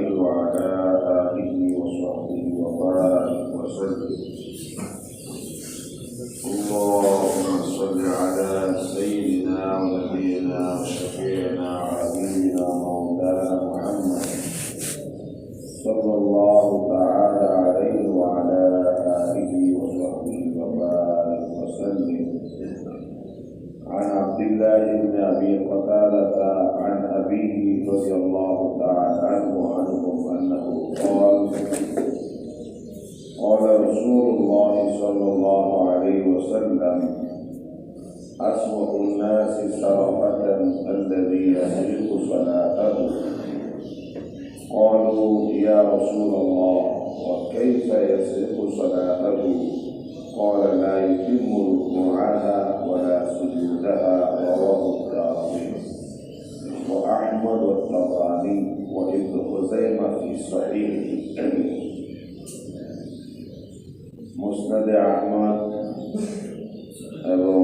عليه وعلى آله وصحبه وبارك وسلم. اللهم صل على سيدنا ونبينا وشفيعنا وحبيبنا مولانا محمد. صلى الله تعالى عبد الله بن أبي قتادة عن أبيه رضي الله تعالى عنه عنهم أنه قال قال رسول الله صلى الله عليه وسلم أسوأ الناس سرقة الذي يسرق صلاته قالوا يا رسول الله قال لا يتم ركوعها ولا سجودها رواه الدارمي واحمد والطبراني وابن خزيمه في صحيحه مسند احمد এবং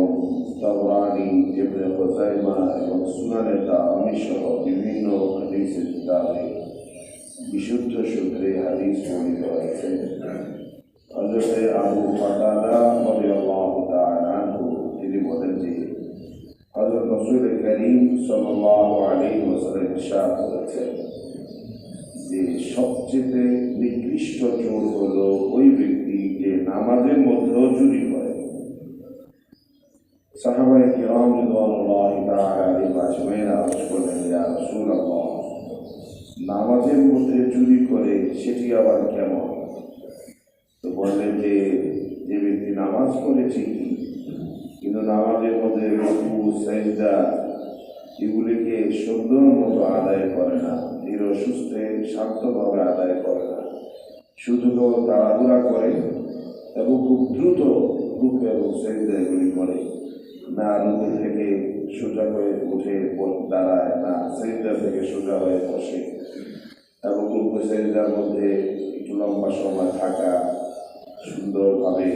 তাবরানি ইবনে খুজাইমা এবং সুনানে দারামি সহ বিভিন্ন হাদিসের কিতাবে বিশুদ্ধ সূত্রে হাদিস বর্ণিত হয়েছে হজরতে আবু ফাতাদা রাদিয়াল্লাহু তাআলা আনহু, তিনি বলেন যে, হযরত রাসূল করিম সাল্লাল্লাহু আলাইহি ওয়াসাল্লাম ইরশাদ করেছেন যে, সবচেয়ে নিকৃষ্ট চোর হলো ওই ব্যক্তি যে নামাজের মধ্যেও চুরি করে। সাহাবায়ে কিরাম রাদিয়াল্লাহু তাআলা আলাইহিম ইয়া রাসূলুল্লাহ, নামাজের মধ্যে চুরি করে সেটি আবার কেমন? বললেন যে যে ব্যক্তি নামাজ পড়েছে, কিন্তু নামাজের মধ্যে রকু সাইজদা এগুলিকে সুন্দর মতো আদায় করে না, ধীর সুস্থে শান্তভাবে আদায় করে না। শুধু তো তাড়াহুড়া করে এবং খুব দ্রুত রুখ এবং সাইজদা এগুলি করে। না রুকু থেকে সোজা হয়ে উঠে দাঁড়ায়, না সাইজদা থেকে সোজা হয়ে বসে। এবং রুকু সাইজদার মধ্যে একটু লম্বা সময় থাকা সুন্দরভাবে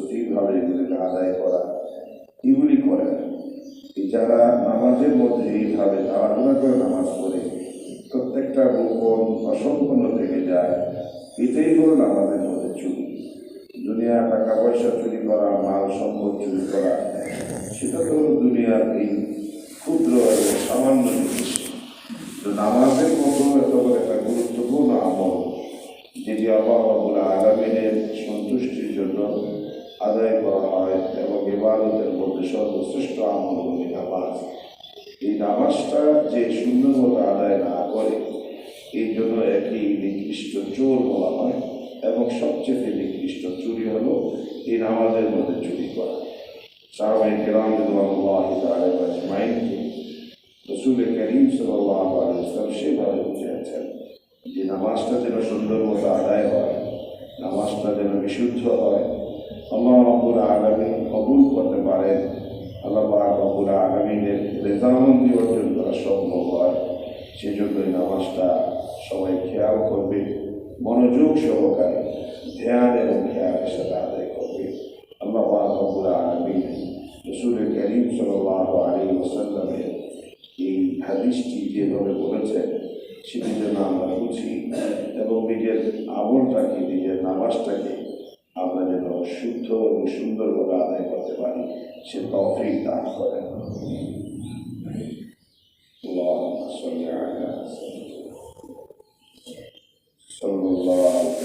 স্থিরভাবে এগুলিকে আদায় করা, এগুলি করে। যারা নামাজের মধ্যে এইভাবে তাড়াহুড়া করে নামাজ পড়ে, প্রত্যেকটা গোপন অসম্পন্ন থেকে যায়, এটাই হল নামাজের মধ্যে চুরি দুনিয়া টাকা পয়সা চুরি করা, মাল সম্পদ চুরি করা, সেটা তো দুনিয়ার এই ক্ষুদ্র এবং সামান্য জিনিস। তো নামাজের মতো এত একটা গুরুত্বপূর্ণ আমল, যেটি রাবুল আলমিনের সন্তুষ্টির জন্য আদায় করা হয় এবং ইবাদতের মধ্যে সর্বশ্রেষ্ঠ আমল হল নামাজ এই নামাজটা যে সুন্দর মতো আদায় না করে এই জন্য একটি নিকৃষ্ট চোর বলা হয় এবং সবচেয়ে নিকৃষ্ট চুরি হলো এই নামাজের মধ্যে চুরি করা। সাহাবাই কেরাম আল্লাহ মাইনকে রসুল করিম সাল্লাহ আলাইসলাম সেভাবে বুঝিয়েছেন যে নামাজটা যেন সুন্দর মতো আদায় হয় নামাজটা যেন বিশুদ্ধ হয়। আল্লাহ রব্বুল আলমী কবুল করতে পারেন। আল্লাহ রব্বুল আলমিনের রেজামন্দি অর্জন করা সম্ভব হয়। সেজন্য এই নামাজটা সবাই খেয়াল করবে, মনোযোগ সহকারে ধ্যান এবং খেয়ালের সাথে আদায় করবে। আল্লাহ রব্বুল আলমী রসুল করিম সাল্লাহ আলী ওসাল্লামের এই হাদিসটি যেভাবে বলেছেন সেটি যেন আমরা বুঝি এবং নিজের আমলটাকে নিজের নামাজটাকে আমরা যেন শুদ্ধ এবং সুন্দরভাবে আদায় করতে পারি সে তফিক দান করেন اللهم صل على سيدنا صلى الله تعالى بجعل